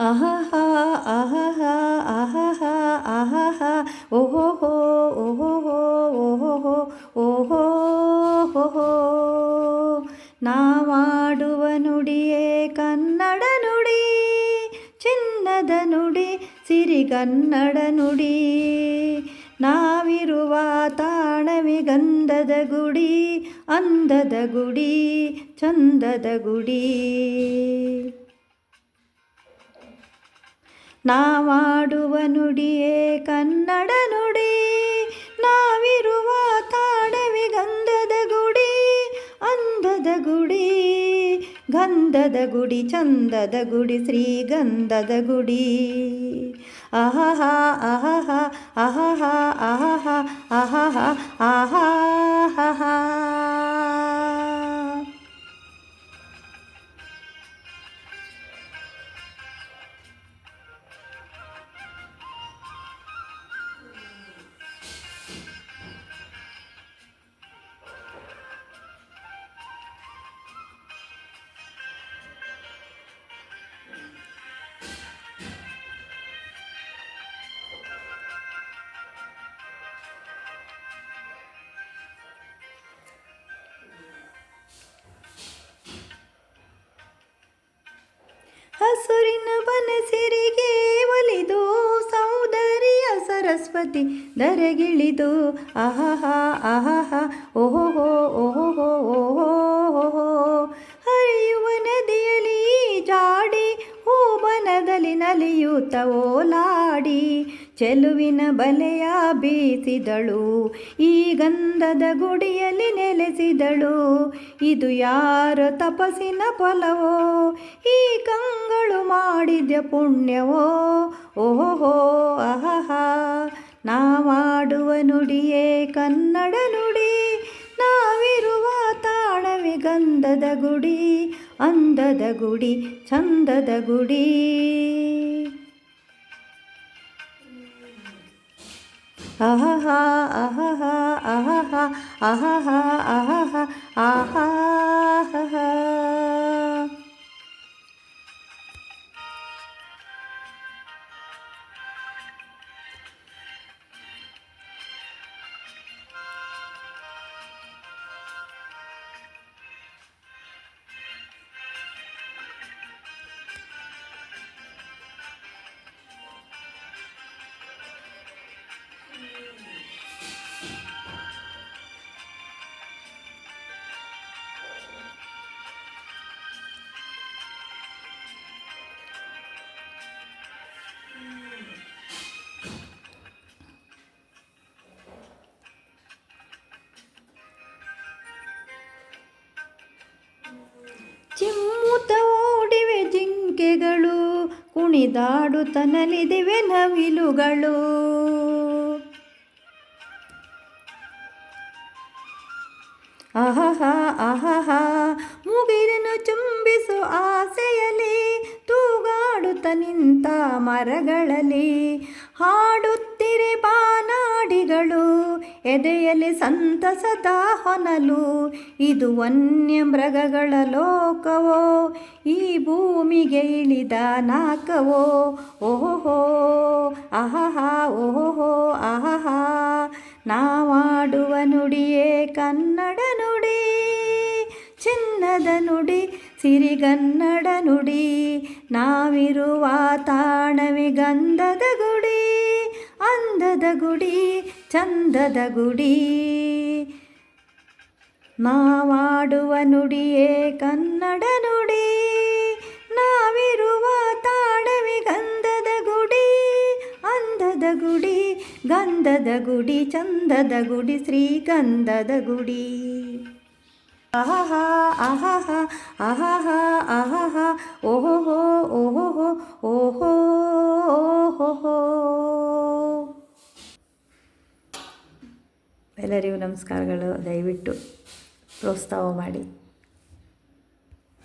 ಅಹಹ ಅಹಹ ಅಹಹ ಅಹಹ ಓಹೋ ಓಹೋ ಓಹೋ ಓಹೋ ಓಹೋ ನಾವಾಡುವ ನುಡಿಯೇ ಕನ್ನಡ ನುಡಿ, ಚಿನ್ನದ ನುಡಿ ಸಿರಿಗನ್ನಡ ನುಡಿ. ನಾವಿರುವ ತಾಣವಿ ಗಂಧದ ಗುಡಿ, ಅಂದದ ಗುಡಿ, ಚಂದದ ಗುಡಿ. ನಾವಾಡುವ ನುಡಿಯೇ ಕನ್ನಡ ನುಡಿ, ನಾವಿರುವ ತಾಡವಿ ಗಂಧದ ಗುಡಿ ಅಂಧದ ಗುಡಿ, ಗಂಧದ ಗುಡಿ, ಚಂದದ ಗುಡಿ ಶ್ರೀ ಗಂಧದ ಗುಡಿ. ಅಹಹ ಅಹಹ ಅಹಹ ಅಹಹ ಅಹಹ ಅಹಹ. ಹಸುರಿನ ಬನಸಿರಿಗೆ ಒಲಿದು ಸೌಂದರ್ಯ ಸರಸ್ವತಿ ನರಗಿಳಿದು. ಅಹಹ ಅಹಹ ಓಹೋ ಓಹೋ ಓಹೋ ಹರಿಯುವ ನದಿಯಲ್ಲಿ ಜಾಡಿ ಹೂಬನದಲ್ಲಿ ನಲಿಯುತ್ತ ಓಲಾಡಿ. ಚೆಲುವಿನ ಬಲೆಯ ಬೀಸಿದಳು. ಈ ಗಂಧದ ಗುಡಿಯಲ್ಲಿ ನೆಲೆಸಿದಳು. ಇದು ಯಾರ ತಪಸ್ಸಿನ ಫಲವೋ? ಈ ಕಂಗಳು ಮಾಡಿದ ಪುಣ್ಯವೋ? ಓಹೋ ಅಹಹ. ನಾವಾಡುವ ನುಡಿಯೇ ಕನ್ನಡ ನುಡಿ. ನಾವಿರುವ ತಾಣವೇ ಗಂಧದ ಗುಡಿ, ಅಂದದ ಗುಡಿ ಚಂದದ ಗುಡಿ. ಅಹಹ ಅಹಹ ಅಹಹ ಅಹಹ ಅಹಹ ಆಹಾಹ ಚಿಮ್ಮುತ್ತ ಓಡಿವೆ ಜಿಂಕೆಗಳು ಕುಣಿದಾಡುತ್ತ ನಲಿದಿವೆ ನವಿಲುಗಳು. ಅಹಹ ಅಹಹ ಮುಗಿಲನ್ನು ಚುಂಬಿಸು ಆಸೆಯಲಿ, ತೂಗಾಡುತ್ತ ನಿಂತ ಮರಗಳಲ್ಲಿ. ಹಾಡುತ್ತಿರೆ ಬಾನಾಡಿಗಳು, ಎದೆಯಲ್ಲಿ ಸಂತಸದ ಹೊನಲು. ಇದು ವನ್ಯ ಮೃಗಗಳ ಲೋಕವೋ, ಈ ಭೂಮಿಗೆ ಇಳಿದ ನಾಕವೋ. ಓಹೋ ಅಹಹ ಓಹೋ ಅಹಹ ನಾವಾಡುವ ನುಡಿಯೇ ಕನ್ನಡ ನುಡಿ ಚಿನ್ನದ ನುಡಿ ಸಿರಿಗನ್ನಡ ನುಡಿ, ನಾವಿರುವ ತಾಣವಿ ಗಂಧದ ಗುಡಿ, ಅಂದದ ಗುಡಿ, ಚಂದದ ಗುಡಿ. ನಾವಾಡುವ ನುಡಿಯೇ ಕನ್ನಡ ನುಡಿ, ನಾವಿರುವ ತಾಣವಿ ಗಂಧದ ಗುಡಿ, ಅಂದದ ಗುಡಿ, ಗಂಧದ ಗುಡಿ, ಚಂದದ ಗುಡಿ, ಶ್ರೀಗಂಧದ ಗುಡಿ. ಅಹಹ ಆಹಾಹಾ ಆಹಾಹಾ ಆಹಾಹಾ ಓಹೋಹೋ ಓಹೋ ಓಹೋ ಓಹೋ ಎಲ್ಲರಿಗೂ ನಮಸ್ಕಾರಗಳು. ದಯವಿಟ್ಟು ಪ್ರೋತ್ಸಾಹ ಮಾಡಿ.